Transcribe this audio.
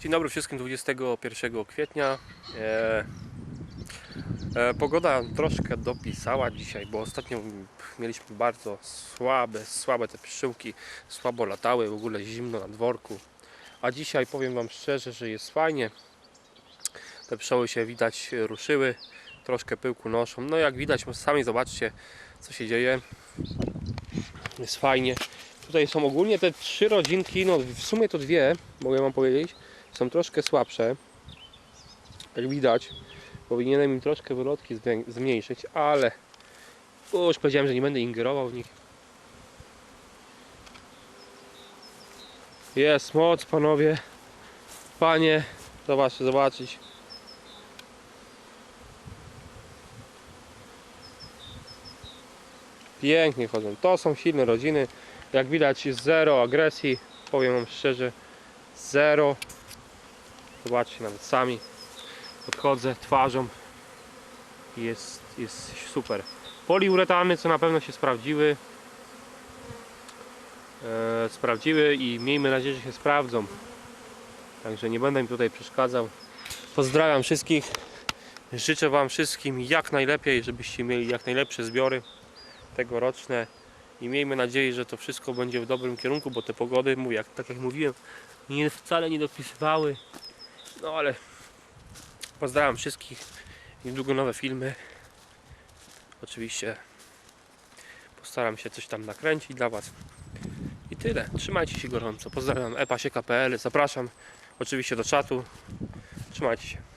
Dzień dobry wszystkim 21 kwietnia. E, e, pogoda troszkę dopisała dzisiaj, bo ostatnio mieliśmy bardzo słabe, słabe te pszczółki, słabo latały, w ogóle zimno na dworku. A dzisiaj powiem Wam szczerze, że jest fajnie. Te pszczoły się widać ruszyły, troszkę pyłku noszą. No jak widać, sami zobaczcie co się dzieje. Jest fajnie. Tutaj są ogólnie te trzy rodzinki, no w sumie to dwie, mogę Wam powiedzieć są troszkę słabsze. Jak widać, powinienem im troszkę wylotki zmniejszyć, ale już powiedziałem, że nie będę ingerował w nich. Jest moc, panowie. Panie, zobaczcie, zobaczyć. Pięknie chodzą. To są silne rodziny. Jak widać zero agresji. Powiem wam szczerze, zero Zobaczcie, nawet sami podchodzę twarzą jest, jest super. Poliuretany, co na pewno się sprawdziły. E, sprawdziły i miejmy nadzieję, że się sprawdzą. Także nie będę im tutaj przeszkadzał. Pozdrawiam wszystkich. Życzę Wam wszystkim jak najlepiej, żebyście mieli jak najlepsze zbiory tegoroczne. I miejmy nadzieję, że to wszystko będzie w dobrym kierunku, bo te pogody, mówię, jak, tak jak mówiłem, nie, wcale nie dopisywały. No ale pozdrawiam wszystkich. Niedługo nowe filmy. Oczywiście postaram się coś tam nakręcić dla Was. I tyle. Trzymajcie się gorąco. Pozdrawiam epasieka.pl. Zapraszam oczywiście do czatu. Trzymajcie się.